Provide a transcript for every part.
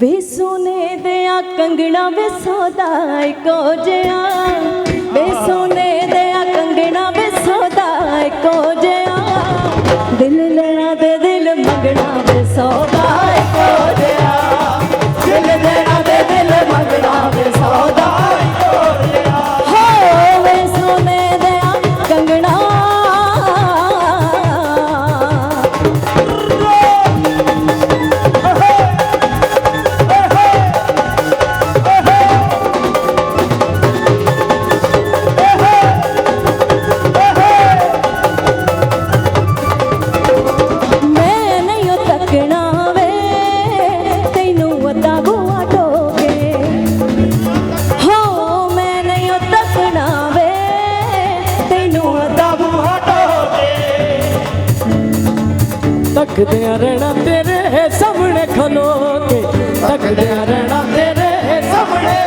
ਵੇ ਸੋਨੇ ਦੇ ਆ ਕੰਗਣਾ ਵੇ ਸੌਦਾ ਇੱਕੋ ਜਿਹਾ ਵੇ ਸੋਨੇ ਦੇ ਆ ਕੰਗਣਾ ਵੇ ਸੌਦਾ ਇੱਕੋ ਜਿਹਾ ਦਿਲ ਲੈਣਾ ਤੇ ਦਿਲ ਮੰਗਣਾ ਵੇ ਸੌਦਾ ਤੱਕਦੇ ਰਹਿਣਾ ਤੇਰੇ ਸਾਹਮਣੇ ਖਲੋ ਕੇ ਤੱਕਦੇ ਰਹਿਣਾ ਤੇਰੇ ਸਾਹਮਣੇ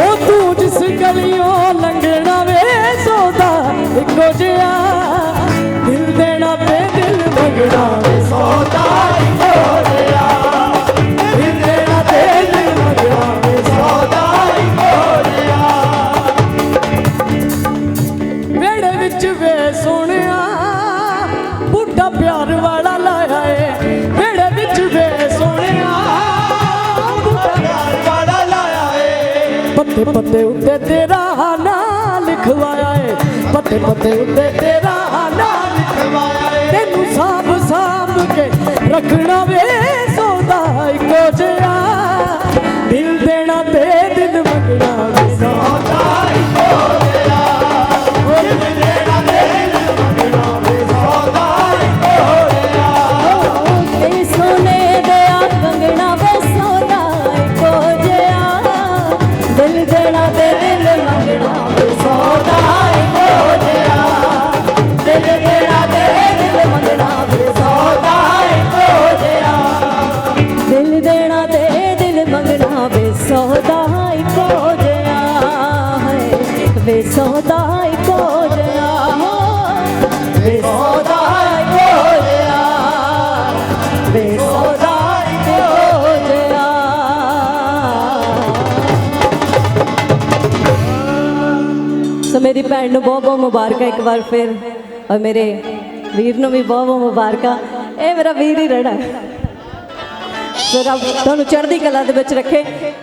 ਉਹ ਤੂੰ ਜਿਸ ਗਲੀਓਂ ਲੰਘਣਾ ਵੇ, ਸੋਦਾ ਇੱਕੋ ਜਿਹਾ ਦਿਲ ਦੇਣਾ ਤੇ ਦਿਲ ਮੰਗਣਾ ਵੇ। ਸੋਦਾ ਇੱਕੋ ਜਿਹਾ ਦਿਲ ਦੇਣਾ ਤੇ ਦਿਲ ਮੰਗਣਾ ਵੇ। ਸੋਦਾ ਇੱਕੋ ਜਿਹਾ ਵੇੜੇ ਵਿੱਚ ਵੇ ਸੋਹਣਿਆ, ਬੁੱਢਾ ਪਿਆਰ ਵਾਲਾ ਪੱਤੇ ਪੱਤੇ ਉੱਤੇ ਤੇਰਾ ਨਾਂ ਲਿਖਵਾਇਆ ਏ। ਪੱਤੇ ਪੱਤੇ ਉੱਤੇ ਤੇਰਾ ਨਾਂ ਲਿਖਵਾਇਆ ਏ। ਤੈਨੂੰ ਸਾਂਭ ਸਾਂਭ ਕੇ ਰੱਖਣਾ ਵੇ, ਸੌਦਾ ਇੱਕੋ ਜਿਹਾ ਮੰਗਣਾ ਵੇ ਸੌਦਾ ਹੈ ਵੇ ਸੌਦਾ ਇੱਕੋ ਜਿਹਾ ਵੇ ਸੌਦਾ ਇੱਕੋ ਜਿਹਾ ਵੇ ਸੌਦਾ ਇੱਕੋ ਜਿਹਾ ਸੋ ਮੇਰੀ ਭੈਣ ਨੂੰ ਬਹੁਤ ਬਹੁਤ ਮੁਬਾਰਕਾਂ ਇੱਕ ਵਾਰ ਫਿਰ, ਔਰ ਮੇਰੇ ਵੀਰ ਨੂੰ ਵੀ ਬਹੁਤ ਬਹੁਤ ਮੁਬਾਰਕਾਂ। ਇਹ ਮੇਰਾ ਵੀਰ ਹੀ ਰਹਿਣਾ ਹੈ। ਸੋ ਰੱਬ ਤੁਹਾਨੂੰ ਚੜ੍ਹਦੀ ਕਲਾ ਦੇ ਵਿੱਚ ਰੱਖੇ।